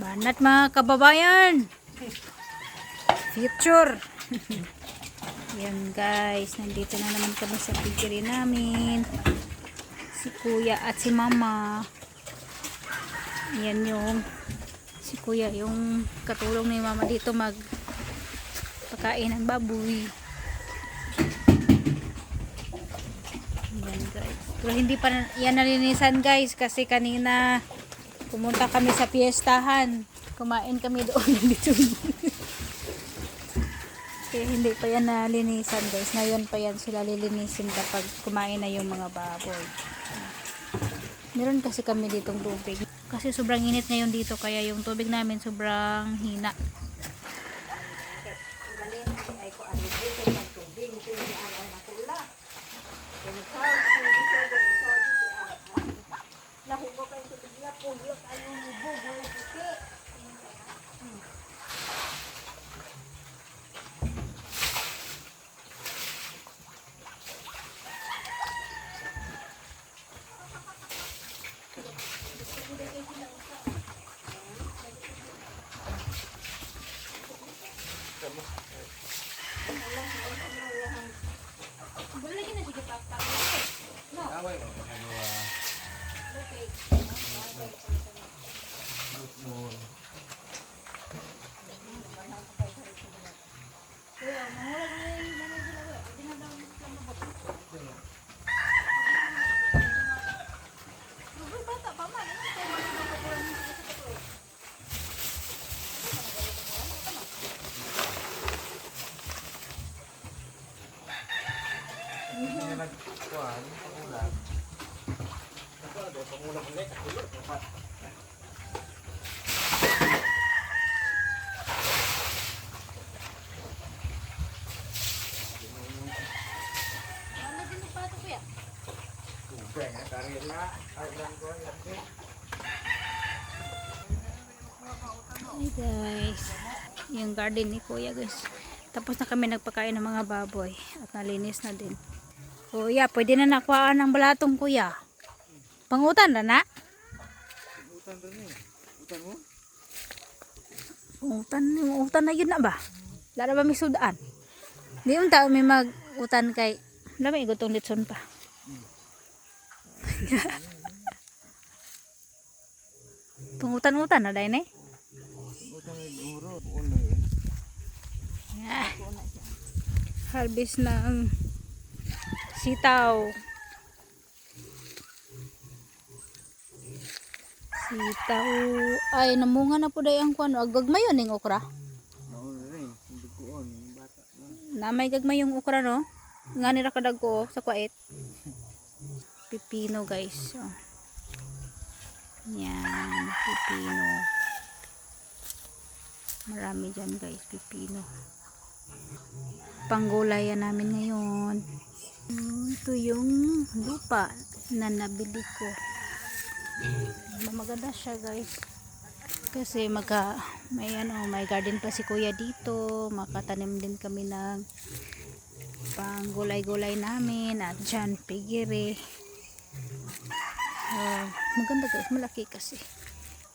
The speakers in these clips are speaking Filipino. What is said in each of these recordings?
Banat mga kababayan. Future. Yan guys, nandito na naman kami sa piggery namin. Si kuya at si mama. Yan yung si kuya yung katulong ni mama dito mag pakain ng baboy. Yan guys. Pero hindi pa yan nalinisan guys kasi kanina pumunta kami sa piyestahan. Kumain kami doon dito. Kaya hindi pa yan nalinisan guys. Ngayon pa yan sila lilinisin kapag kumain na yung mga baboy. Meron kasi kami ditong tubig. Kasi sobrang init ngayon dito kaya yung tubig namin sobrang hina. Hi guys. Yung garden ni kuya guys. Tapos na kami nagpakain ng mga baboy. At nalinis na din. Kuya, pwede na nakuhaan ng balatong kuya. Pangutan na na? Pangutan mo? Utan na yun na ba? Lara ba may sudaan? Di yung tao may mag-utan kay... Wala may gutong litson pa. Pangutan-utan na dahil eh. Ah. Harvest ng sitaw. Sitaw. Ay, namunga na po dahil ang kuwan. Agagmay yun yung okra. Na may gagmay yung okra, no? Nga nila kadag ko sa kwait. Pipino, guys. Oh. Yan, pipino. Marami dyan, guys, pipino. Panggulayan namin ngayon. Ito yung lupa na nabili ko. Maganda siya, guys. Kasi magka, may ano, may garden pa si kuya dito. Makatanim din kami ng panggulay-gulay namin at dyan pigiri. Oh, maganda guys, malaki kasi.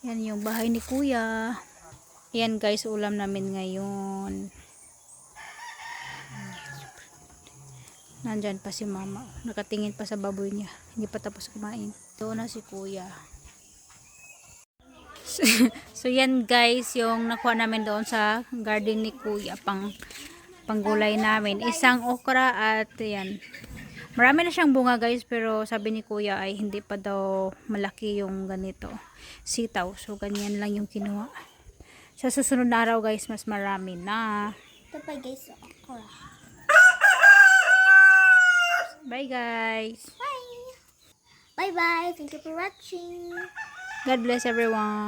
Yan yung bahay ni kuya. Yan guys, ulam namin ngayon. Nandyan pa si mama. Nakatingin pa sa baboy niya. Hindi pa tapos kumain. Doon na si kuya. so yan guys, yung nakuha namin doon sa garden ni kuya. Pang panggulay namin. Isang okra at yan. Marami na siyang bunga guys pero sabi ni kuya ay hindi pa daw malaki yung ganito. Sitaw. So ganyan lang yung kinuha. Sa susunod na araw guys mas marami na. Ito pa guys, okra. Bye guys. Bye! Bye-bye! Thank you for watching! God bless everyone.